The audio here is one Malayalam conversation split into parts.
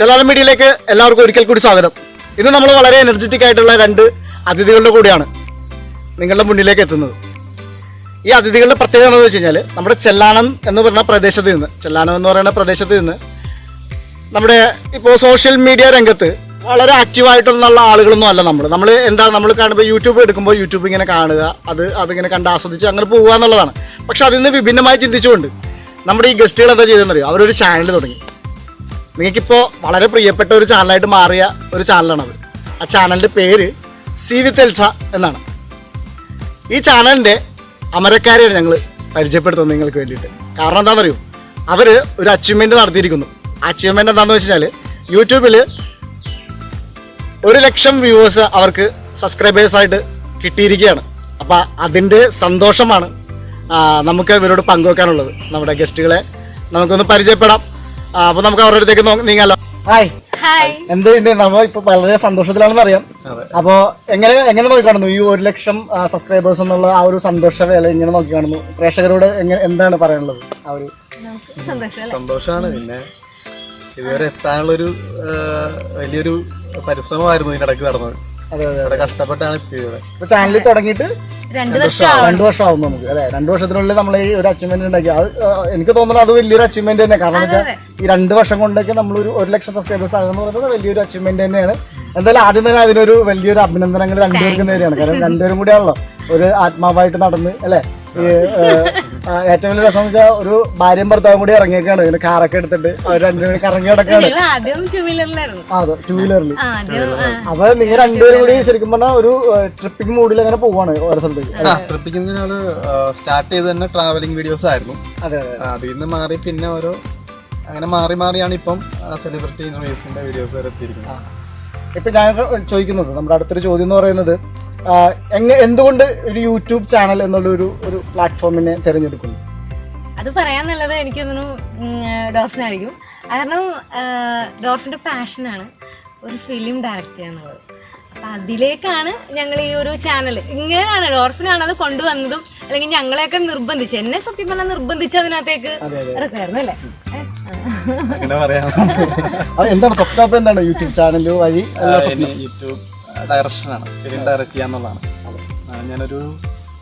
ചെലാലം മീഡിയയിലേക്ക് എല്ലാവർക്കും ഒരിക്കൽ കൂടി സ്വാഗതം. ഇന്ന് നമ്മൾ വളരെ എനർജറ്റിക് ആയിട്ടുള്ള രണ്ട് അതിഥികളുടെ കൂടിയാണ് നിങ്ങളുടെ മുന്നിലേക്ക് എത്തുന്നത്. ഈ അതിഥികളുടെ പ്രത്യേകത എന്താണെന്ന് വെച്ച് കഴിഞ്ഞാൽ നമ്മുടെ ചെല്ലാനം എന്ന് പറയുന്ന പ്രദേശത്ത് നിന്ന് ചെല്ലാനം എന്ന് പറയുന്ന പ്രദേശത്ത് നിന്ന് നമ്മുടെ ഇപ്പോൾ സോഷ്യൽ മീഡിയ രംഗത്ത് വളരെ ആക്റ്റീവായിട്ടുള്ള ആളുകളൊന്നും അല്ല നമ്മൾ നമ്മൾ എന്താ നമ്മൾ കാണുമ്പോൾ യൂട്യൂബ് എടുക്കുമ്പോൾ യൂട്യൂബ് ഇങ്ങനെ കാണുക അത് അതിങ്ങനെ കണ്ട് ആസ്വദിച്ച് അങ്ങനെ പോകുക എന്നുള്ളതാണ്. പക്ഷെ അതിൽ നിന്ന് വിഭിന്നമായി ചിന്തിച്ചുകൊണ്ട് നമ്മുടെ ഈ ഗസ്റ്റുകൾ എന്താ ചെയ്തെന്നറിയോ അവരൊരു ചാനൽ തുടങ്ങി. നിങ്ങൾക്കിപ്പോൾ വളരെ പ്രിയപ്പെട്ട ഒരു ചാനലായിട്ട് മാറിയ ഒരു ചാനലാണത് ആ ചാനലിന്റെ പേര് സി വി തെൽസ എന്നാണ്. ഈ ചാനലിന്റെ അമരക്കാരെയാണ് ഞങ്ങൾ പരിചയപ്പെടുത്തുന്നത് നിങ്ങൾക്ക് വേണ്ടിയിട്ട്. കാരണം എന്താണെന്നറിയോ? അവർ ഒരു അച്ചീവ്മെന്റ് നടത്തിയിരിക്കുന്നു. അച്ചീവ്മെന്റ് എന്താണെന്ന് വെച്ച് കഴിഞ്ഞാൽ യൂട്യൂബിൽ ഒരു ലക്ഷം വ്യൂവേഴ്സ് അവർക്ക് സബ്സ്ക്രൈബേഴ്സായിട്ട് കിട്ടിയിരിക്കുകയാണ്. അപ്പോൾ അതിന്റെ സന്തോഷമാണ് നമുക്ക് ഇവരോട് പങ്കുവെക്കാനുള്ളത്. നമ്മുടെ ഗസ്റ്റുകളെ നമുക്കൊന്ന് പരിചയപ്പെടാം. അപ്പോൾ നമുക്ക് അവരുടെ അടുത്തേക്ക് നീങ്ങാലോ. ഹായ്. ഹായ്. എന്തുണ്ട് നമ്മൾ ഇപ്പൊ വളരെ സന്തോഷത്തിലാണെന്ന് അറിയാം അപ്പൊ എങ്ങനെ എങ്ങനെ നോക്കി കാണുന്നു ഈ ഒരു ലക്ഷം സബ്സ്ക്രൈബേഴ്സ് എന്നുള്ള ആ ഒരു സന്തോഷ വേല എങ്ങനെ നോക്കി കാണുന്നു പ്രേക്ഷകരോട് എങ്ങനെ എന്താണ് പറയാനുള്ളത്? ആ ഒരു സന്തോഷം അല്ലേ സന്തോഷമാണ് പിന്നെ ഇതുവരെ എത്താനുള്ളൊരു ഒരു വലിയൊരു പരിശ്രമമായിരുന്നു ഇതിനിടയ്ക്ക് നടന്നത്. അതെ അതെ വളരെ കഷ്ടപ്പെട്ടാണ് എത്തിയത്. ഇപ്പൊ ചാനൽ തുടങ്ങിയിട്ട് രണ്ടു വർഷം രണ്ടു വർഷം ആവും നമുക്ക് അല്ലെ? രണ്ടു വർഷത്തിനുള്ളിൽ നമ്മൾ ഈ ഒരു അച്ചീവ്മെന്റ് ഉണ്ടാക്കി. അത് എനിക്ക് തോന്നുന്നത് അത് വലിയൊരു അച്ചീവ്മെന്റ് തന്നെ. കാരണം വെച്ചാൽ ഈ രണ്ട് വർഷം കൊണ്ടൊക്കെ നമ്മൾ ഒരു ഒരു ലക്ഷം സബ്സ്ക്രൈബേഴ്സ് ആകുന്ന പറയുന്നത് വലിയൊരു അച്ചീവ്മെന്റ് തന്നെയാണ്. എന്തായാലും ആദ്യം തന്നെ അതിനൊരു വലിയൊരു അഭിനന്ദനങ്ങൾ രണ്ടുപേർക്കും നേരെയാണ്. കാരണം രണ്ടുപേരും കൂടിയാണല്ലോ ഒരു ആത്മാവായിട്ട് നടന്ന് അല്ലെ? ഈ ഏറ്റവും വലിയ രസം വെച്ചാൽ ഒരു ഭാര്യയും ഭർത്താവും കൂടി ഇറങ്ങിയേക്കാണ്. ഇതിന്റെ കാറൊക്കെ എടുത്തിട്ട്. അവർ രണ്ടുപേരും കറങ്ങി കിടക്കാണ് അതെ ടൂ വീലറിൽ അപ്പൊ നിങ്ങൾ രണ്ടുപേരും കൂടി ശരിക്കും പറഞ്ഞാൽ ഒരു ട്രിപ്പിംഗ് മൂഡിൽ അങ്ങനെ പോവാണ് ഓരോ സ്ഥലത്തേക്ക്. സ്റ്റാർട്ട് ചെയ്ത് തന്നെ ട്രാവലിംഗ് വീഡിയോസ് ആയിരുന്നു. അതെ അതെ ആ, അതിൽ നിന്ന് മാറി പിന്നെ ഓരോ അങ്ങനെ മാറി മാറിയാണ് ഇപ്പം സെലിബ്രിറ്റി വീഡിയോസ് വരെ എത്തിയിരിക്കുന്നത്. ഇപ്പൊ ഞാൻ ചോദിക്കുന്നത് നമ്മുടെ അടുത്തൊരു ചോദ്യം എന്ന് പറയുന്നത് ആ, എങ്ങ എന്തുകൊണ്ട് ഒരു യൂട്യൂബ് ചാനൽ എന്നുള്ള ഒരു ഒരു പ്ലാറ്റ്ഫോമിനെ തിരഞ്ഞെടുക്കുന്നു? അത് പറയാന്നുള്ളത് എനിക്ക് തോന്നുന്നു ഡോർഫിനായിരിക്കും. കാരണം ഡോഫിന്റെ ഡോർഫിന്റെ പാഷനാണ് ഒരു ഫിലിം ഡയറക്റ്റ് ചെയ്യാന്നുള്ളത് അപ്പൊ അതിലേക്കാണ് ഞങ്ങൾ ഈ ഒരു ചാനൽ. ഇങ്ങനെയാണ് ഡോർഫിനാണ് അത് കൊണ്ടുവന്നതും അല്ലെങ്കിൽ ഞങ്ങളെയൊക്കെ നിർബന്ധിച്ച് എന്നെ സത്യം പറഞ്ഞാൽ നിർബന്ധിച്ച് അതിനകത്തേക്ക് അതെ, അതെ. ഇറക്കായിരുന്നു അല്ലേ? എന്താ ആ. അങ്ങനെ പറയാം. അത് എന്താണ് സ്വപ്നം എന്താണ്? യൂട്യൂബ് ചാനൽ വഴി യൂട്യൂബ് ഡയറക്ഷനാണ് ഫിലിം ഡയറക്റ്റ് ചെയ്യാന്നുള്ളതാണ് ഞാനൊരു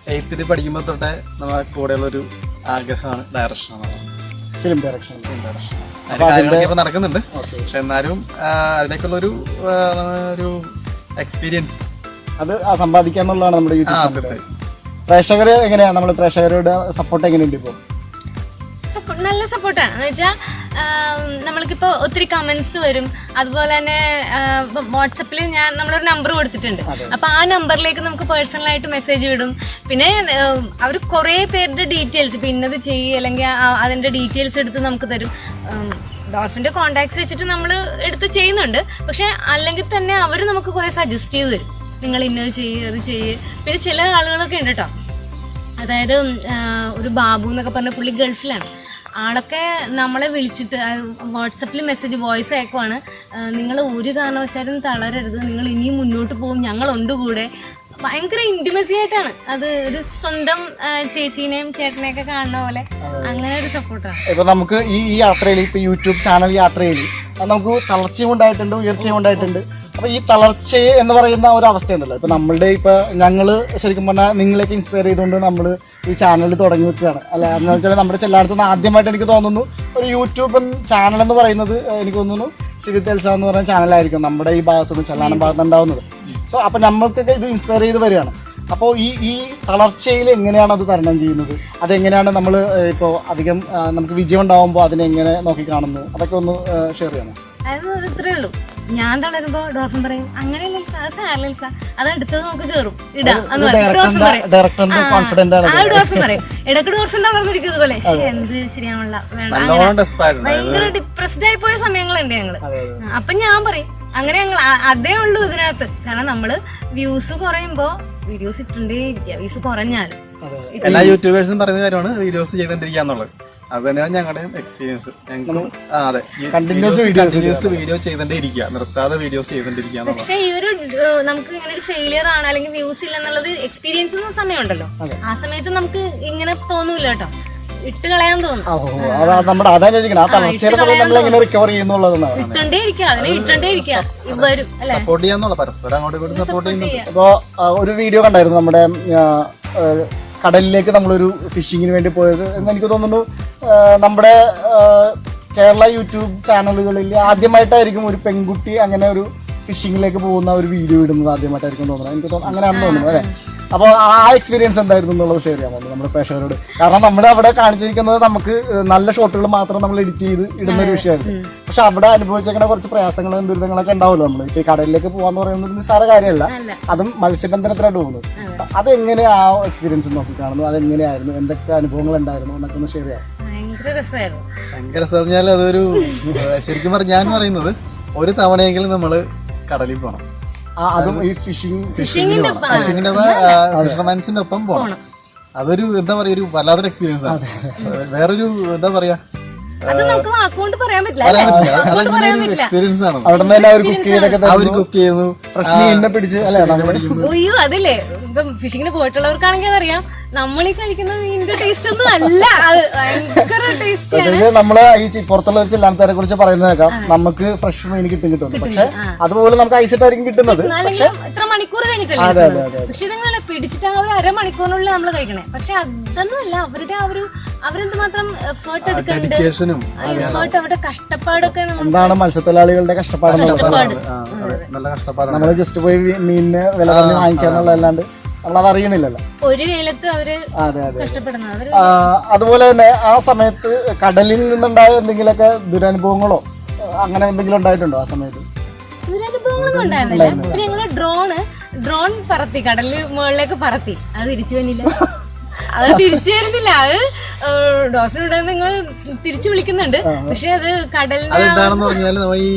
എയ്ത്തിൽ പഠിക്കുമ്പോൾ തൊട്ടേ നമ്മുടെ കൂടെയുള്ളൊരു ആഗ്രഹമാണ് direction film direction film direction കാര്യങ്ങളൊക്കെ നടക്കുന്നുണ്ട്. പക്ഷെ എന്നാലും അതിനേക്കുള്ളൊരു അതിലേക്കുള്ളൊരു ഒരു എക്സ്പീരിയൻസ് അത് സമ്പാദിക്കാന്നുള്ളതാണ് നമ്മുടെ പ്രേക്ഷകർ എങ്ങനെയാണ് നമ്മൾ പ്രേക്ഷകരുടെ സപ്പോർട്ട് എങ്ങനെയുണ്ട് ഇപ്പോൾ നല്ല സപ്പോർട്ടാണ് എന്ന് വെച്ചാൽ നമ്മൾക്കിപ്പോൾ ഒത്തിരി കമൻസ് വരും. അതുപോലെ തന്നെ വാട്സപ്പിൽ ഞാൻ നമ്മളൊരു നമ്പർ കൊടുത്തിട്ടുണ്ട്. അപ്പൊ ആ നമ്പറിലേക്ക് നമുക്ക് പേഴ്സണലായിട്ട് മെസ്സേജ് വിടും. പിന്നെ അവർ കുറേ പേരുടെ ഡീറ്റെയിൽസ് ഇപ്പൊ ഇന്നത് ചെയ്യുക അല്ലെങ്കിൽ അതിന്റെ അതിന്റെ ഡീറ്റെയിൽസ് എടുത്ത് നമുക്ക് തരും. ഡോൾഫിന്റെ കോണ്ടാക്ട്സ് വെച്ചിട്ട് നമ്മൾ എടുത്ത് ചെയ്യുന്നുണ്ട്. പക്ഷേ അല്ലെങ്കിൽ തന്നെ അവർ നമുക്ക് കുറേ സജസ്റ്റ് ചെയ്ത് തരും. നിങ്ങൾ ഇന്നത് ചെയ്യുക അത് ചെയ്യുക പിന്നെ ചില ആളുകളൊക്കെ ഉണ്ട് കേട്ടോ അതായത് ഒരു ബാബു എന്നൊക്കെ പറഞ്ഞ പുള്ളി ഗൾഫിലാണ്. ആളൊക്കെ നമ്മളെ വിളിച്ചിട്ട് വാട്സപ്പിൽ മെസ്സേജ് വോയിസ് അയക്കുവാണ്. നിങ്ങൾ ഒരു കാരണവശാലും തളരരുത്. നിങ്ങൾ ഇനിയും മുന്നോട്ട് പോകും. ഞങ്ങൾ ഉണ്ട് കൂടെ. ഭയങ്കര ഇന്റിമസി ആയിട്ടാണ്. അത് ഒരു സ്വന്തം ചേച്ചീനെയും ചേട്ടനെയൊക്കെ കാണുന്ന പോലെ അങ്ങനെ ഒരു സപ്പോർട്ടാണ് ഇപ്പൊ നമുക്ക് ഈ യാത്രയിൽ ഇപ്പൊ യൂട്യൂബ് ചാനൽ യാത്രയിൽ നമുക്ക് തളർച്ചയും ഉണ്ടായിട്ടുണ്ട് ഉയർച്ചയും ഉണ്ടായിട്ടുണ്ട്. അപ്പൊ ഈ തളർച്ച എന്ന് പറയുന്ന ഒരു അവസ്ഥയുണ്ടല്ലോ. ഇപ്പൊ നമ്മളുടെ ഇപ്പൊ ഞങ്ങൾ ശരിക്കും പറഞ്ഞാൽ നിങ്ങളെയൊക്കെ ഇൻസ്പയർ ചെയ്തുകൊണ്ട് നമ്മൾ ഈ ചാനൽ തുടങ്ങി വെക്കുകയാണ്. അല്ല എന്ന് വെച്ചാൽ നമ്മുടെ ചെല്ലാടത്തുനിന്ന് ആദ്യമായിട്ട് എനിക്ക് തോന്നുന്നു ഒരു യൂട്യൂബ് ചാനൽ എന്ന് പറയുന്നത് എനിക്ക് തോന്നുന്നു സിവി തെൽസ എന്ന് പറയുന്ന ചാനലായിരിക്കും നമ്മുടെ ഈ ഭാഗത്തുനിന്ന് ചെല്ലാനം ഭാഗത്ത് ഉണ്ടാവുന്നത്. സോ അപ്പൊ നമ്മൾക്കൊക്കെ ഇത് ഇൻസ്പയർ ചെയ്ത് വരികയാണ്. അപ്പോൾ ഈ ഈ തളർച്ചയിൽ എങ്ങനെയാണ് അത് തരണം ചെയ്യുന്നത്? അതെങ്ങനെയാണ് നമ്മൾ ഇപ്പോൾ അധികം നമുക്ക് വിജയം ഉണ്ടാവുമ്പോൾ അതിനെങ്ങനെ നോക്കി കാണുന്നു അതൊക്കെ ഒന്ന് ഷെയർ ചെയ്യണം അത് ഇത്രേ ഉള്ളൂ. ഞാൻ തളരുമ്പോ ഡോർഫൻ പറയും അങ്ങനെയല്ല സാറല്ല സാറില്ല അത് അടുത്തത് നമുക്ക് കയറും ഇടാം എന്ന് പറയും. ഡോർഫൻ പറയും. ആ ഡോർഫൻ പറയും. ഇടയ്ക്ക് ഡോർഫൻ ശ്ശെ, എന്ത് ശരിയാവുള്ള ഭയങ്കര ഡിപ്രസ്ഡ് ആയി പോയ സമയങ്ങളുണ്ട് ഞങ്ങൾ. അപ്പൊ ഞാൻ പറയും അങ്ങനെ ഞങ്ങൾ അതേ ഉള്ളൂ ഇതിനകത്ത്. കാരണം നമ്മൾ വ്യൂസ് കുറയുമ്പോ വീഡിയോസ് ഇട്ടുണ്ടേ വ്യൂസ് കുറഞ്ഞാൽ എല്ലാ യൂട്യൂബേഴ്സും പറയുന്ന കാര്യമാണ് വീഡിയോസ് ചെയ്തോണ്ടിരിക്കുക എന്നുള്ളത് അത്. തന്നെയാണ് ഞങ്ങളുടെയും എക്സ്പീരിയൻസ് അതെ കണ്ടിന്യൂസ് വീഡിയോ ചെയ്തോണ്ടേ ഇരിക്കുക നിർത്താതെ വീഡിയോസ് ചെയ്തോണ്ടിരിക്കുക പക്ഷെ ഈ ഒരു നമുക്ക് ഇങ്ങനെ ഒരു ഫെയിലിയർ ആണ് അല്ലെങ്കിൽ വ്യൂസ് ഇല്ല എന്നുള്ളത് എക്സ്പീരിയൻസ് സമയമുണ്ടല്ലോ. ആ സമയത്ത് നമുക്ക് ഇങ്ങനെ തോന്നൂല കേട്ടോ. ഇട്ട് കളയാൻ തോന്നും. അതാ നമ്മുടെ അതാ ചോദിക്കണം. ആ തളർച്ചയുടെ സമയത്ത് നമ്മൾ എങ്ങനെ റിക്കവർ ചെയ്യുന്നുള്ളതെന്നാണ് ഇട്ടോണ്ടേ ഇരിക്കുക അതിനെ ഇട്ടോണ്ടേ ഇരിക്കുക വരും അല്ലെ? സപ്പോർട്ട് ചെയ്യാന്നുള്ള പരസ്പരം അങ്ങോട്ട് ഇങ്ങോട്ടും സപ്പോർട്ട് ചെയ്യുന്നു ഒരു വീഡിയോ കണ്ടായിരുന്നു നമ്മുടെ കടലിലേക്ക് നമ്മളൊരു ഫിഷിങ്ങിന് വേണ്ടി പോയത് എന്ന് എനിക്ക് തോന്നുന്നു നമ്മുടെ കേരള യൂട്യൂബ് ചാനലുകളിൽ ആദ്യമായിട്ടായിരിക്കും ഒരു പെൺകുട്ടി അങ്ങനെ ഒരു ഫിഷിങ്ങിലേക്ക് പോകുന്ന ഒരു വീഡിയോ ഇടുന്നത് ആദ്യമായിട്ടായിരിക്കും തോന്നുന്നത്. എനിക്ക് തോന്നുന്നു അങ്ങനെയാണെന്ന് തോന്നുന്നു അല്ലേ? അപ്പോൾ ആ എക്സ്പീരിയൻസ് എന്തായിരുന്നു എന്നുള്ളത് ഷെയർ ചെയ്യാൻ പോകുന്നത് നമ്മുടെ പ്രേക്ഷകരോട്. കാരണം നമ്മുടെ അവിടെ കാണിച്ചിരിക്കുന്നത് നമുക്ക് നല്ല ഷോട്ടുകൾ മാത്രം നമ്മൾ എഡിറ്റ് ചെയ്ത് ഇടുന്ന ഒരു വിഷയമായിരുന്നു. പക്ഷെ അവിടെ അനുഭവിച്ചേക്കുന്ന കുറച്ച് പ്രയാസങ്ങളും ദുരിതങ്ങളൊക്കെ ഉണ്ടാവുമല്ലോ നമ്മൾ. ഇപ്പൊ ഈ കടലിലേക്ക് പോകാന്ന് പറയുന്നത് നിസ്സാര കാര്യമല്ല. അതും മത്സ്യബന്ധനത്തിലായിട്ട് പോകുന്നത്. അതെങ്ങനെ ആ എക്സ്പീരിയൻസ് നോക്കി കാണുന്നു അതെങ്ങനെയായിരുന്നു? എന്തൊക്കെ അനുഭവങ്ങൾ ഉണ്ടായിരുന്നു? എന്നൊക്കെ ഒന്ന് ഷെയർ ചെയ്യാം ഭയങ്കര രസമായിരുന്നു. ഭയങ്കര രസം അതൊരു ശരിക്കും പറഞ്ഞാൽ ഞാൻ പറയുന്നത് ഒരു തവണയെങ്കിലും നമ്മൾ കടലിൽ പോകണം അതും ഈ ഫിഷിംഗ് ഫിഷിംഗിന്റെ ഫിഷിങ്ങിന്റെ ഫിഷർമാൻസിന്റെ ഒപ്പം പോകണം അതൊരു എന്താ പറയാ ഒരു വല്ലാത്തൊരു എക്സ്പീരിയൻസ് ആണ്. വേറൊരു എന്താ പറയാ എക്സ്പീരിയൻസ് ആണ്. അവിടെ നിന്ന് തന്നെ അവർ കുക്ക് ചെയ്തൊക്കെ അവർ കുക്ക് ചെയ്യുന്നു. ഫ്രഷ് മീനിനെ പിടിച്ച് അല്ലെ നമ്മൾ ഒയ്യോ അതില്ലേ? ഇപ്പം ഫിഷിങ്ങിന് പോയിട്ടുള്ളവർക്കാണെങ്കിൽ അറിയാം നമ്മൾ ഈ കഴിക്കുന്ന മീനിന്റെ ടേസ്റ്റ് ഒന്നും അല്ല. അത് ഭയങ്കര ടേസ്റ്റിയാണ് നമ്മൾ ഈ പുറത്തുള്ള ഒരു ചില്ലാനത്താരെ കുറിച്ച് പറയുന്നേക്കാം നമുക്ക് ഫ്രഷ് മീൻ കിട്ടും കിട്ടുന്നു പക്ഷെ അതുപോലെ നമുക്ക് ഐസിട്ടായിരിക്കും കിട്ടുന്നത്. ഇത്ര മണിക്കൂർ കഴിഞ്ഞിട്ടല്ലേ കിട്ടുന്നത്. പക്ഷെ ഇതങ്ങനെ പിടിച്ചിട്ട് ആ ഒരു അരമണിക്കൂറിനുള്ളിൽ നമ്മൾ കഴിക്കണേ. പക്ഷെ അതൊന്നുമല്ല അവരുടെ ആ ഒരു അവരെന്തുമാത്രം എഫേർട്ട് എടുക്കുന്നുണ്ട് ഡെഡിക്കേഷനും എഫേർട്ട് അവരുടെ കഷ്ടപ്പാടൊക്കെ നമ്മൾ എന്താണ് മത്സ്യത്തൊഴിലാളികളുടെ കഷ്ടപ്പാട് നല്ല കഷ്ടപ്പാടാണ്. നമ്മൾ ജസ്റ്റ് പോയി മീനിന് വില പറഞ്ഞ് വാങ്ങിക്കാന്നുള്ളതല്ലാണ്ട് നമ്മളത് അറിയുന്നില്ലല്ലോ ഒരു അവർ അതെ അതെ കഷ്ടപ്പെടുന്നത്. ആ, അതുപോലെ തന്നെ ആ സമയത്ത് കടലിൽ നിന്നുണ്ടായ എന്തെങ്കിലുമൊക്കെ ദുരനുഭവങ്ങളോ അങ്ങനെ എന്തെങ്കിലും ഉണ്ടായിട്ടുണ്ടോ ആ സമയത്ത്? ദുരനുഭവങ്ങളൊന്നും ഉണ്ടായിരുന്നില്ല. പിന്നെ ഞങ്ങൾ ഡ്രോണ് ഡ്രോൺ പറത്തി കടലിൽ മുകളിലേക്ക് പറത്തി. അത് തിരിച്ചു വന്നില്ല. അത് തിരിച്ചു വരുന്നില്ല. അത് ഡോക്ടർ ഇവിടെ നിങ്ങൾ തിരിച്ചു വിളിക്കുന്നുണ്ട്. പക്ഷെ അത് കടലിന്റെ അതെന്താണെന്ന് പറഞ്ഞാൽ നമ്മൾ ഈ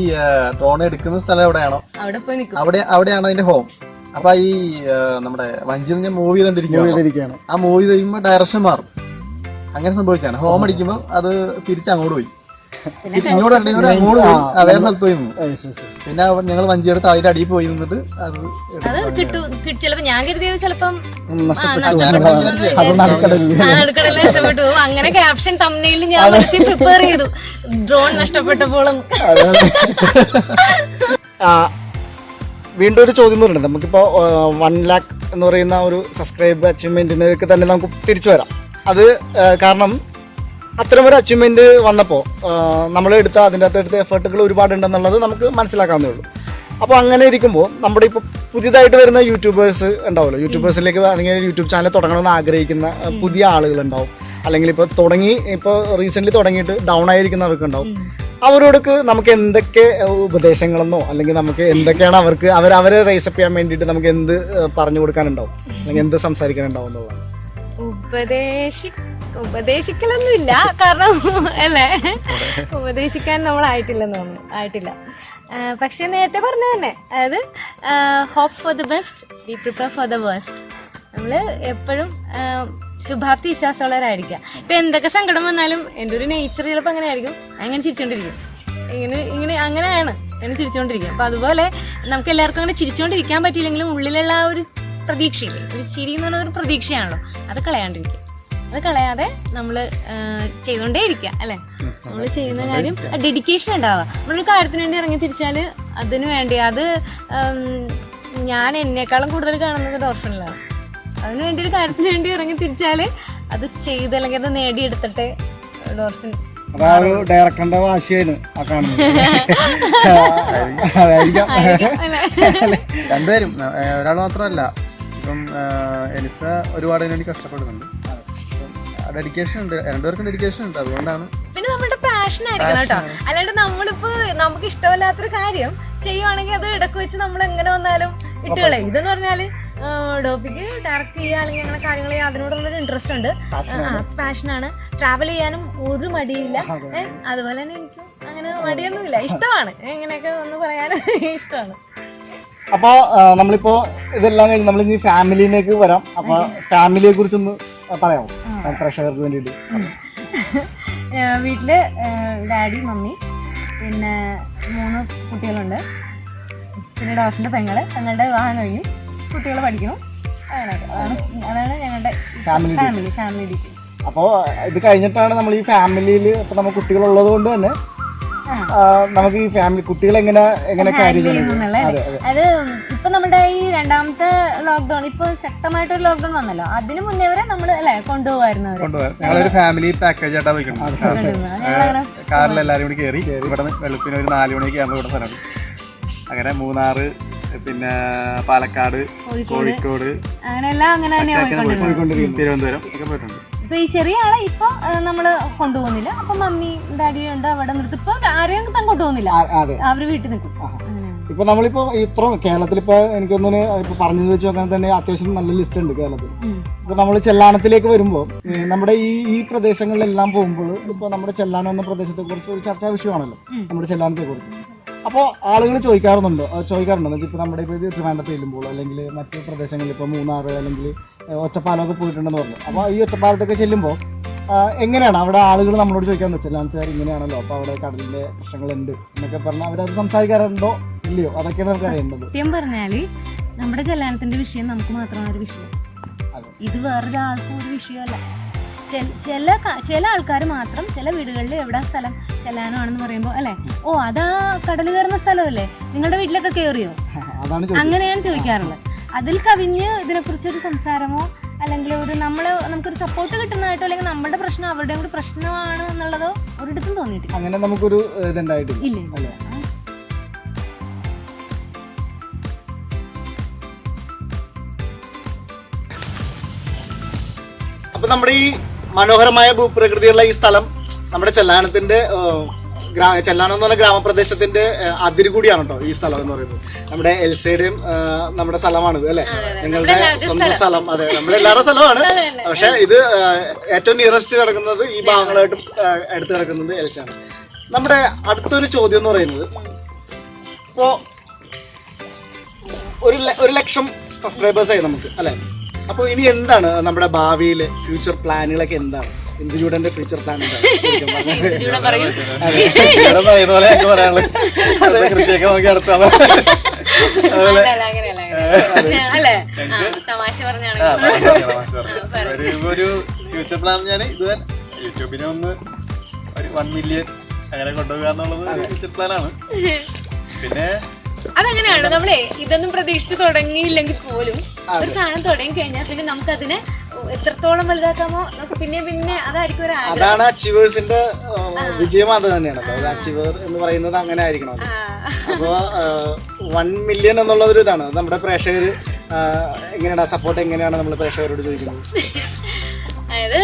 ഡ്രോൺ എടുക്കുന്ന സ്ഥലം എവിടെയാണോ? അവിടെ പോയി നിൽക്കും അവിടെ അവിടെയാണ് അതിന്റെ ഹോം അപ്പൊ ഈ നമ്മുടെ വഞ്ചി ഞാൻ മൂവി ചെയ്തോണ്ടിരിക്കുകയാണ് ആ മൂവി ചെയ്യുമ്പോ ഡയറക്ഷൻ മാറും. അങ്ങനെ സംഭവിച്ചാണ് ഹോം അടിക്കുമ്പോ അത് തിരിച്ച് അങ്ങോട്ട് പോയി ഇങ്ങോട്ട് വരണ്ടെങ്കിൽ അങ്ങോട്ട് പോയി ആ, വേറെ സ്ഥലത്ത് പോയി നിന്നു. Yes, yes, yes. പിന്നെ ഞങ്ങൾ വഞ്ചി എടുത്ത് അതിന്റെ അടിയിൽ പോയി നിന്നിട്ട് അത് ചിലപ്പോ ഞാൻ കരുതിയത് ചിലപ്പം നഷ്ടപ്പെട്ടു. അങ്ങനെ ക്യാപ്ഷൻ തമ്മിൽ ഞാൻ പ്രിപ്പയർ ചെയ്തു. ഡ്രോൺ നഷ്ടപ്പെട്ടപ്പോഴും ആ, വീണ്ടും ഒരു ചോദ്യം പറയുന്നത് നമുക്കിപ്പോൾ വൺ ലാക്ക് എന്ന് പറയുന്ന ഒരു സബ്സ്ക്രൈബ് അച്ചീവ്മെന്റിനൊക്കെ തന്നെ നമുക്ക് തിരിച്ചു വരാം. അത് കാരണം അത്തരം ഒരു അച്ചീവ്മെന്റ് വന്നപ്പോൾ നമ്മൾ എടുത്ത അതിന്റെ അകത്ത് എടുത്ത എഫേർട്ടുകൾ ഒരുപാടുണ്ടെന്നുള്ളത് നമുക്ക് മനസ്സിലാക്കാവുന്നേ ഉള്ളൂ. അപ്പോൾ അങ്ങനെ ഇരിക്കുമ്പോൾ നമ്മുടെ ഇപ്പോൾ പുതിയതായിട്ട് വരുന്ന യൂട്യൂബേഴ്സ് ഉണ്ടാവുമല്ലോ. യൂട്യൂബേഴ്സിലേക്ക് അല്ലെങ്കിൽ യൂട്യൂബ് ചാനൽ തുടങ്ങണമെന്ന് ആഗ്രഹിക്കുന്ന പുതിയ ആളുകളുണ്ടാവും. അല്ലെങ്കിൽ ഇപ്പോൾ തുടങ്ങി ഇപ്പോൾ റീസെന്റ്ലി തുടങ്ങിയിട്ട് ഡൗൺ ആയിരിക്കുന്നവർക്ക് ഉണ്ടാവും. അവരോടൊക്കെ നമുക്ക് എന്തൊക്കെ ഉപദേശങ്ങളെന്നോ അല്ലെങ്കിൽ നമുക്ക് എന്തൊക്കെയാണ് അവർക്ക് അവർ അവരെ റേസപ്പ് ചെയ്യാൻ വേണ്ടിയിട്ട് നമുക്ക് എന്ത് പറഞ്ഞു കൊടുക്കാനുണ്ടാവും? അല്ലെങ്കിൽ എന്ത് സംസാരിക്കാനുണ്ടാവും ഉപദേശി ഉപദേശിക്കലൊന്നുമില്ല. കാരണം അല്ലേ? ഉപദേശിക്കാൻ നമ്മൾ ആയിട്ടില്ലെന്ന് തോന്നുന്നു. ആയിട്ടില്ല. പക്ഷെ നേരത്തെ പറഞ്ഞ തന്നെ. അതായത് hope for the best be prepare for the worst നമ്മൾ എപ്പോഴും ശുഭാപ്തി വിശ്വാസമുള്ളവരായിരിക്കുക. ഇപ്പൊ എന്തൊക്കെ സങ്കടം വന്നാലും എന്റെ ഒരു നേച്ചർ ചിലപ്പോൾ അങ്ങനെ ആയിരിക്കും അങ്ങനെ ചിരിച്ചോണ്ടിരിക്കും. ഇങ്ങനെ ഇങ്ങനെ അങ്ങനെയാണ് എന്നെ ചിരിച്ചോണ്ടിരിക്കും അപ്പൊ അതുപോലെ നമുക്ക് എല്ലാവർക്കും അങ്ങനെ ചിരിച്ചോണ്ടിരിക്കാൻ പറ്റിയില്ലെങ്കിലും ഉള്ളിലുള്ള ആ ഒരു പ്രതീക്ഷയില്ലേ ഒരു ചിരി എന്ന് പറഞ്ഞ ഒരു പ്രതീക്ഷയാണല്ലോ. അത് കളയാണ്ടിരിക്കുക. അത് കളയാതെ നമ്മൾ ചെയ്തുകൊണ്ടേ ഇരിക്കുക അല്ലേ? നമ്മൾ ചെയ്യുന്ന കാര്യം ഡെഡിക്കേഷൻ ഉണ്ടാവുക. നമ്മളൊരു കാര്യത്തിന് വേണ്ടി ഇറങ്ങി തിരിച്ചാൽ അതിന് വേണ്ടി. അത് ഞാൻ എന്നെക്കാളും കൂടുതൽ കാണുന്നത് ഡോർഫനിലാണ്. അതിന് വേണ്ടി ഒരു കാര്യത്തിന് വേണ്ടി ഇറങ്ങി തിരിച്ചാൽ അത് ചെയ്ത് അല്ലെങ്കിൽ അത് നേടിയെടുത്തിട്ട് അതാ ഒരു ഡയറക്ടറിന്റെ വാശിയായിരുന്നു ആ കാണുന്നത്. അതായിരിക്കാം. രണ്ടുപേരും. ഒരാൾ മാത്രമല്ല. ഇപ്പം എലിസ ഒരുപാട് അതിനുവേണ്ടി കഷ്ടപ്പെടുന്നുണ്ട്. ഡെഡിക്കേഷൻ ഉണ്ട്. രണ്ടുപേർക്കും ഡെഡിക്കേഷൻ ഉണ്ട്. അതുകൊണ്ടാണ് പിന്നെ നമ്മുടെ പാഷൻ ആയിരിക്കണം കേട്ടോ. അല്ലാണ്ട് നമ്മളിപ്പോ നമുക്ക് ഇഷ്ടമല്ലാത്തൊരു കാര്യം ചെയ്യുവാണെങ്കിൽ അത് ഇടയ്ക്ക് വെച്ച് നമ്മൾ എങ്ങനെ വന്നാലും ഇട്ടുകളെ ഇതെന്ന് പറഞ്ഞാൽ ഡോപ്പിക്ക് ഡയറക്റ്റ് ചെയ്യുക അല്ലെങ്കിൽ അങ്ങനെ കാര്യങ്ങൾ അതിനോടുള്ളൊരു ഇൻട്രസ്റ്റ് ഉണ്ട്. പാഷനാണ് ട്രാവൽ ചെയ്യാനും ഒരു മടിയില്ല. അതുപോലെ തന്നെ എനിക്ക് അങ്ങനെ മടിയൊന്നുമില്ല. ഇഷ്ടമാണ്. ഇങ്ങനെയൊക്കെ ഒന്ന് പറയാൻ ഇഷ്ടമാണ്. അപ്പോൾ നമ്മളിപ്പോ ഇതെല്ലാം കഴിഞ്ഞ് നമ്മൾ ഇനി ഫാമിലിയിലേക്ക് വരാം. അപ്പൊ ഫാമിലിയെ കുറിച്ചൊന്ന് പറയാമോ? പ്രേക്ഷകർക്ക് വേണ്ടിയിട്ട്. വീട്ടിൽ ഡാഡി മമ്മി പിന്നെ മൂന്ന് കുട്ടികളുണ്ട്. പിന്നെ ഡോക്ടറിന്റെ പെങ്ങൾ ഞങ്ങളുടെ വിവാഹം കഴിഞ്ഞു കുട്ടികൾ പഠിക്കണം അങ്ങനെയൊക്കെ അതാണ് അതാണ് ഞങ്ങളുടെ Family ഫാമിലി ഫാമിലി ഡീറ്റെയിൽസ് അപ്പോൾ ഇത് കഴിഞ്ഞിട്ടാണ് നമ്മൾ ഈ ഫാമിലിയിൽ ഇപ്പൊ നമ്മൾ കുട്ടികളുള്ളത് കൊണ്ട് തന്നെ ആ, നമുക്ക് ഈ ഫാമിലി കുട്ടികൾ എങ്ങനെ എങ്ങനെ കാര്യം ചെയ്യണം? അതെ അതെ. അത് ഇപ്പൊ നമ്മുടെ ഈ രണ്ടാമത്തെ ലോക്ക്ഡൌൺ ഇപ്പൊ ശക്തമായിട്ടൊരു ലോക്ക്ഡൌൺ വന്നല്ലോ. അതിനു മുന്നേ വരെ നമ്മൾ അല്ലെ കൊണ്ടുപോകായിരുന്നു അവർ കൊണ്ടുപോകാം ഞങ്ങളൊരു ഫാമിലി പാക്കേജ് ആയിട്ടാ പോയിക്കുന്നത് ഞങ്ങളങ്ങനെ കാറിൽ എല്ലാവരും കൂടി കയറി ഇവിടെ വെളുപ്പിന് ഒരു നാല് മണിക്ക് ആകുമ്പോൾ ഇവിടെ സ്ഥലമാണ് അങ്ങനെ മൂന്നാറ് പിന്നെ പാലക്കാട് കോഴിക്കോട്. അങ്ങനെ എല്ലാം അങ്ങനെ തന്നെയാ പോയിക്കൊണ്ടിരുന്നത്. തിരുവനന്തപുരം. ഒക്കെ പോയിട്ടുണ്ട്. ഇപ്പൊ ഈ ചെറിയ ആളെ ഇപ്പൊ നമ്മൾ കൊണ്ടുപോകുന്നില്ല. അപ്പൊ മമ്മി ഡാഡി ഉണ്ട് അവിടെ നിർത്തി. ഇപ്പൊ ആരെയും താൻ കൊണ്ടുപോകുന്നില്ല. അവർ വീട്ടിൽ നിൽക്കും. ഇപ്പൊ നമ്മളിപ്പോ ഇത്ര കേരളത്തിൽ ഇപ്പൊ എനിക്കൊന്നിന് ഇപ്പൊ പറഞ്ഞത് വെച്ച് നോക്കാൻ തന്നെ അത്യാവശ്യം നല്ല ലിസ്റ്റ് ഉണ്ട് കേരളത്തിൽ. ഇപ്പൊ നമ്മൾ ചെല്ലാനത്തിലേക്ക് വരുമ്പോൾ നമ്മുടെ ഈ ഈ പ്രദേശങ്ങളിലെല്ലാം പോകുമ്പോൾ ഇപ്പൊ നമ്മുടെ ചെല്ലാനം എന്ന പ്രദേശത്തെ കുറിച്ച് ഒരു ചർച്ചാ വിഷയമാണല്ലോ. നമ്മുടെ ചെല്ലാനത്തെ കുറിച്ച് അപ്പോൾ ആളുകൾ ചോദിക്കാറുണ്ട് ചോദിക്കാറുണ്ട്. വെച്ചാൽ ഇപ്പോൾ നമ്മുടെ ഇപ്പോൾ ട്രിവാൻഡ്രത്ത് ചെല്ലുമ്പോൾ അല്ലെങ്കിൽ മറ്റു പ്രദേശങ്ങളിൽ ഇപ്പോൾ മൂന്നാർ അല്ലെങ്കിൽ ഒറ്റപ്പാലമൊക്കെ പോയിട്ടുണ്ടെന്ന് പറഞ്ഞു. അപ്പോൾ ഈ ഒറ്റപ്പാലത്തൊക്കെ ചെല്ലുമ്പോൾ എങ്ങനെയാണ്? അവിടെ ആളുകൾ നമ്മളോട് ചോദിക്കാറുണ്ട് ചെല്ലാനത്തുകാർ ഇങ്ങനെയാണല്ലോ. അപ്പോൾ അവിടെ കടലിന്റെ പ്രശ്നങ്ങളുണ്ട്. എന്നൊക്കെ പറഞ്ഞാൽ അവരത് സംസാരിക്കാറുണ്ടോ? ഇല്ലയോ? അതൊക്കെയാണ് നമുക്ക് അറിയേണ്ടത്. സത്യം പറഞ്ഞാൽ നമ്മുടെ ചെല്ലാനത്തിന്റെ വിഷയം നമുക്ക് മാത്രമാണ് ഒരു വിഷയം. ഇത് വേറൊരാൾക്കും ഒരു വിഷയമല്ല. ചില ചില ആൾക്കാർ മാത്രം ചില വീടുകളിൽ എവിടെ സ്ഥലം? ചെല്ലാനാണെന്ന് പറയുമ്പോൾ അല്ലെ? ഓ അതാ കടൽ കയറുന്ന സ്ഥലമല്ലേ? നിങ്ങളുടെ വീട്ടിലൊക്കെ കയറിയോ അങ്ങനെയാണ് ചോദിക്കാറുള്ളത്. അതിൽ കവിഞ്ഞ് ഇതിനെക്കുറിച്ച് ഒരു സംസാരമോ? അല്ലെങ്കിൽ ഒരു നമ്മൾ നമുക്കൊരു സപ്പോർട്ട് കിട്ടുന്നതായിട്ടോ? അല്ലെങ്കിൽ നമ്മുടെ പ്രശ്നം അവരുടെ കൂടി പ്രശ്നമാണ് എന്നുള്ളതോ? ഒരിടത്തും തോന്നിയിട്ടില്ല. അങ്ങനെ നമുക്കൊരു ഇതുണ്ടായിട്ടില്ല. ഇല്ല അപ്പൊ നമ്മുടെ ഈ മനോഹരമായ ഭൂപ്രകൃതിയുള്ള ഈ സ്ഥലം നമ്മുടെ ചെല്ലാനത്തിന്റെ ചെല്ലാനം എന്ന് പറഞ്ഞ ഗ്രാമപ്രദേശത്തിന്റെ അതിര് കൂടിയാണ് കേട്ടോ ഈ സ്ഥലം എന്ന് പറയുന്നത്. നമ്മുടെ എൽസയുടെയും നമ്മുടെ സ്ഥലമാണിത് അല്ലെ? നിങ്ങളുടെ സ്വന്തം സ്ഥലം. അതെ നമ്മുടെ എല്ലാവരുടെ സ്ഥലമാണ്. പക്ഷെ ഇത് ഏറ്റവും നിയറസ്റ്റ് കിടക്കുന്നത് ഈ ഭാഗങ്ങളായിട്ട് ഏഹ്, അടുത്ത് കിടക്കുന്നത് എൽസയാണ്. നമ്മുടെ അടുത്തൊരു ചോദ്യം എന്ന് പറയുന്നത് ഇപ്പോ ഒരു ഒരു ലക്ഷം സബ്സ്ക്രൈബേഴ്സ് ആയി നമുക്ക് അല്ലെ? അപ്പോൾ ഇനി എന്താണ്? നമ്മുടെ ഭാവിയിലെ ഫ്യൂച്ചർ പ്ലാനുകളൊക്കെ എന്താണ്? ഇന്ദുജൂടന്റെ ഫ്യൂച്ചർ പ്ലാൻ എന്താണ്? കൃഷിയൊക്കെ നോക്കി അടുത്താണ് ഒരു ഫ്യൂച്ചർ പ്ലാൻ ഞാൻ ഇതുവരെ യൂട്യൂബിനെ ഒന്ന് ഒരു വൺ മില്യൺ അങ്ങനെ കൊണ്ടുപോകുക എന്നുള്ളത് ഫ്യൂച്ചർ പ്ലാനാണ് പിന്നെ അതങ്ങനെയാണ് നമ്മളെ ഇതൊന്നും പ്രതീക്ഷിച്ച് തുടങ്ങിയില്ലെങ്കിൽ പോലും ഒരു സാധനം തുടങ്ങി കഴിഞ്ഞാൽ പിന്നെ നമുക്ക് അതിനെ എത്രത്തോളം വലുതാക്കാമോ പിന്നെ പിന്നെ അതായിരിക്കും ഒരു അതാണ് അച്ചീവേഴ്സിന്റെ വിജയം അത് തന്നെയാണ് അതായത് അച്ചീവർ എന്ന് പറയുന്നത് അങ്ങനെ ആയിരിക്കണം അപ്പോൾ അപ്പോ വൺ മില്യൺ എന്നുള്ള ഒരു ഇതാണ്. നമ്മുടെ പ്രേക്ഷകർ എങ്ങനെയാണ് സപ്പോർട്ട് എങ്ങനെയാണ് നമ്മൾ പ്രേക്ഷകരോട് ചോദിക്കുന്നത്? അതായത്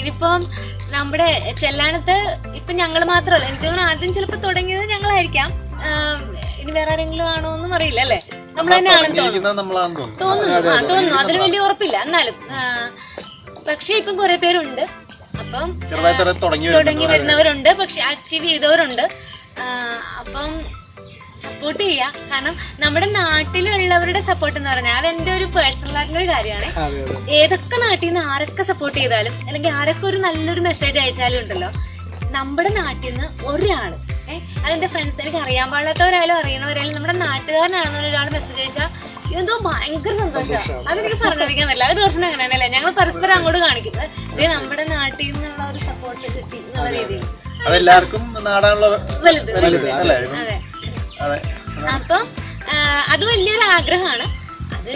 ഇതിപ്പം നമ്മുടെ ചെല്ലാനത്ത് ഇപ്പൊ ഞങ്ങൾ മാത്രമല്ല. എനിക്ക് തോന്നുന്നു ആദ്യം ചിലപ്പോൾ തുടങ്ങിയത് ഞങ്ങളായിരിക്കാം. ഇനി വേറെ ആരെങ്കിലും ആണോ എന്നും അറിയില്ല അല്ലേ? നമ്മൾ തന്നെയാണെന്ന് തോന്നുന്നു. തോന്നുന്നു. തോന്നുന്നു. അതിന് വലിയ ഉറപ്പില്ല. എന്നാലും പക്ഷെ ഇപ്പം കുറെ പേരുണ്ട്. അപ്പം തുടങ്ങി വരുന്നവരുണ്ട്. പക്ഷെ അച്ചീവ് ചെയ്തവരുണ്ട്. അപ്പം സപ്പോർട്ട് ചെയ്യാ. കാരണം നമ്മുടെ നാട്ടിലുള്ളവരുടെ സപ്പോർട്ട് എന്ന് പറഞ്ഞാൽ അതെന്റെ ഒരു പേഴ്സണൽ ആയിട്ടുള്ള ഒരു കാര്യമാണ്. ഏതൊക്കെ നാട്ടിൽ നിന്ന് ആരൊക്കെ സപ്പോർട്ട് ചെയ്താലും അല്ലെങ്കിൽ ആരൊക്കെ ഒരു നല്ലൊരു മെസ്സേജ് അയച്ചാലും ഉണ്ടല്ലോ നമ്മുടെ നാട്ടിൽ നിന്ന് ഒരാൾ ഏഹ് അതെന്റെ ഫ്രണ്ട്സ് എനിക്ക് അറിയാൻ പാടാത്തവരായാലും അറിയണവരായാലും നമ്മുടെ നാട്ടുകാരനാണെന്ന് ഒരാൾ മെസ്സേജ് അയച്ചാൽ എന്തോ ഭയങ്കര സന്തോഷമാണ് അതെനിക്ക് പറഞ്ഞിരിക്കാൻ പറ്റില്ല. ഒരു പ്രശ്നം അങ്ങനെയാണല്ലേ ഞങ്ങൾ പരസ്പരം അങ്ങോട്ട് കാണിക്കുന്നത് ഇത് നമ്മുടെ നാട്ടിൽ നിന്നുള്ള ഒരു സപ്പോർട്ട് കിട്ടി എന്നുള്ള രീതിയിൽ. അതെല്ലാവർക്കും നാടാനുള്ള അതെ. അതെ. അപ്പം അത് വലിയൊരു ആഗ്രഹമാണ്. അത്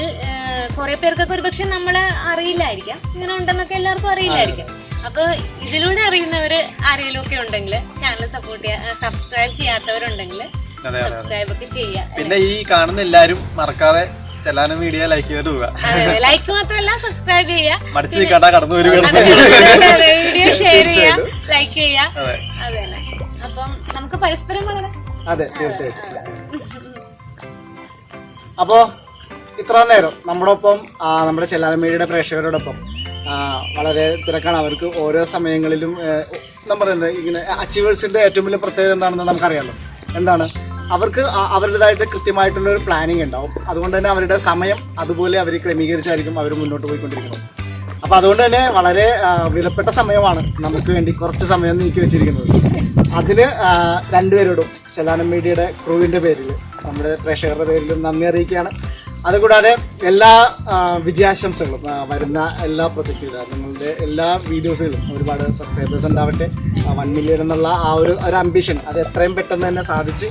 കുറെ പേർക്കൊക്കെ ഒരു പക്ഷെ നമ്മളെ അറിയില്ലായിരിക്കാം. ഇങ്ങനെ ഉണ്ടെന്നൊക്കെ എല്ലാവർക്കും അറിയില്ലായിരിക്കും. അപ്പൊ ഇതിലൂടെ അറിയുന്നവർ ആരെങ്കിലും ഒക്കെ ഉണ്ടെങ്കിൽ ചാനൽ സപ്പോർട്ട് ചെയ്യാ സബ്സ്ക്രൈബ് ചെയ്യാത്തവരുണ്ടെങ്കിൽ സബ്സ്ക്രൈബ് ഒക്കെ ചെയ്യാം. പിന്നെ ഈ കാണുന്ന എല്ലാരും മറക്കാതെ ചെല്ലാനും വീഡിയോ ലൈക്ക് ചെയ്തിട്ട് പോവുക. ലൈക്ക് മാത്രമല്ല സബ്സ്ക്രൈബ് ചെയ്യാ. മടിച്ചു നിൽക്കണ്ട കടന്നു വീഡിയോ ഷെയർ ചെയ്യുക ലൈക്ക് ചെയ്യാ. അതെ. അപ്പം നമുക്ക് പരസ്പരം വളരെ അതെ തീർച്ചയായിട്ടും. അപ്പോ ഇത്ര നേരം നമ്മുടെ ഒപ്പം നമ്മുടെ ചെല്ലാനമേരിയുടെ പ്രേക്ഷകരോടൊപ്പം വളരെ തിരക്കാണ്. അവർക്ക് ഓരോ സമയങ്ങളിലും എന്താ പറയുന്നത് ഇങ്ങനെ അച്ചീവേഴ്സിന്റെ ഏറ്റവും വലിയ പ്രത്യേകത എന്താണെന്ന് നമുക്കറിയാമല്ലോ എന്താണ്? അവർക്ക് അവരുടേതായിട്ട് കൃത്യമായിട്ടുള്ള ഒരു പ്ലാനിങ് ഉണ്ടാവും. അതുകൊണ്ട് തന്നെ അവരുടെ സമയം അതുപോലെ അവർ ക്രമീകരിച്ചായിരിക്കും അവർ മുന്നോട്ട് പോയിക്കൊണ്ടിരിക്കുന്നത്. അപ്പോൾ അതുകൊണ്ട് തന്നെ വളരെ വിലപ്പെട്ട സമയമാണ് നമുക്ക് വേണ്ടി കുറച്ച് സമയം നീക്കി വെച്ചിരിക്കുന്നത്. അതിന് രണ്ടുപേരോടും ചെല്ലാനം മീഡിയയുടെ ക്രൂവിന്റെ പേരിൽ നമ്മുടെ പ്രേക്ഷകരുടെ പേരിലും നന്ദി അറിയിക്കുകയാണ്. അതുകൂടാതെ എല്ലാ വിജയാശംസകളും വരുന്ന എല്ലാ പ്രൊജക്റ്റുകളും നിങ്ങളുടെ എല്ലാ വീഡിയോസുകളും ഒരുപാട് സബ്സ്ക്രൈബേഴ്സ് ഉണ്ടാവട്ടെ. വൺ മില്യൺ എന്നുള്ള ആ ഒരു ഒരു അംബിഷൻ അത് എത്രയും പെട്ടെന്ന് തന്നെ സാധിച്ച്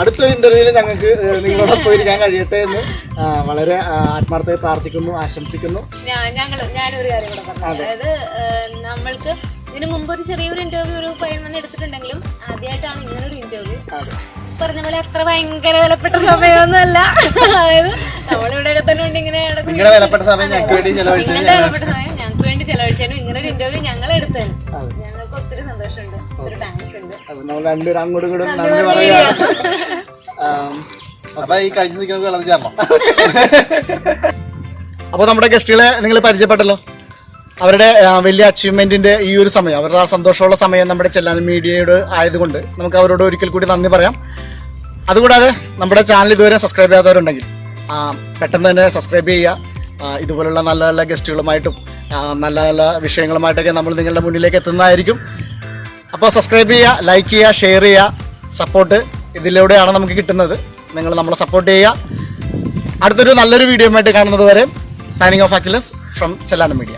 അടുത്തൊരു ഇന്റർവ്യൂവിൽ ഞങ്ങൾക്ക് നിങ്ങളോട് നിങ്ങളോടൊപ്പം ഇരിക്കാൻ കഴിയട്ടെ എന്ന് വളരെ ആത്മാർത്ഥമായി പ്രാർത്ഥിക്കുന്നു ആശംസിക്കുന്നു. ഞാൻ ഞങ്ങൾ ഞാനൊരു കാര്യം കൂടെ പറഞ്ഞു അതായത് നമ്മൾക്ക് ഇതിനു മുമ്പ് ഒരു ചെറിയൊരു ഇന്റർവ്യൂ ഒരു പയ്യൻ എടുത്തിട്ടുണ്ടെങ്കിലും ആദ്യമായിട്ടാണ് ഇങ്ങനൊരു ഇന്റർവ്യൂ പറഞ്ഞ പോലെ അത്ര ഭയങ്കര വിലപ്പെട്ട സമയമൊന്നുമല്ല. അതായത് നമ്മളിവിടെ തന്നെ ഉണ്ട് ഇങ്ങനെ നിങ്ങളുടെ വിലപ്പെട്ട സമയം ഞങ്ങൾക്ക് വേണ്ടി ചെലവഴിച്ചു നിങ്ങളുടെ വിലപ്പെട്ട സമയം ഞങ്ങൾക്ക് വേണ്ടി ചെലവഴിച്ചാലും ഇങ്ങനെ ഒരു ഇന്റർവ്യൂ ഞങ്ങൾ എടുത്തതിന് ഞങ്ങൾക്ക് ഒത്തിരി സന്തോഷമുണ്ട്. ഒത്തിരി താങ്ക്സ് ഉണ്ട്. രണ്ടുപേരും അങ്ങോട്ടും ഇങ്ങോട്ടും നന്ദി അപ്പൊ ഈ നിൽക്കുന്നത് വെള്ളം അപ്പോൾ നമ്മുടെ ഗസ്റ്റുകളെ നിങ്ങൾ പരിചയപ്പെട്ടല്ലോ? അവരുടെ വലിയ അച്ചീവ്മെന്റിന്റെ ഈ ഒരു സമയം അവരുടെ ആ സന്തോഷമുള്ള സമയം നമ്മുടെ ചെല്ലാൻ മീഡിയയോട് ആയതുകൊണ്ട് നമുക്ക് അവരോട് ഒരിക്കൽ കൂടി നന്ദി പറയാം. അതുകൂടാതെ നമ്മുടെ ചാനൽ ഇതുവരെ സബ്സ്ക്രൈബ് ചെയ്യാത്തവരുണ്ടെങ്കിൽ പെട്ടെന്ന് തന്നെ സബ്സ്ക്രൈബ് ചെയ്യുക. ഇതുപോലുള്ള നല്ല നല്ല ഗസ്റ്റുകളുമായിട്ടും നല്ല നല്ല വിഷയങ്ങളുമായിട്ടൊക്കെ നമ്മൾ നിങ്ങളുടെ മുന്നിലേക്ക് എത്തുന്നതായിരിക്കും. അപ്പോൾ സബ്സ്ക്രൈബ് ചെയ്യുക ലൈക്ക് ചെയ്യുക ഷെയർ ചെയ്യുക സപ്പോർട്ട് ഇതിലൂടെയാണ് നമുക്ക് കിട്ടുന്നത്. നിങ്ങൾ നമ്മളെ സപ്പോർട്ട് ചെയ്യുക. അടുത്തൊരു നല്ലൊരു വീഡിയോ ആയിട്ട് കാണുന്നത് വരെ signing off Achilles from Chellanam media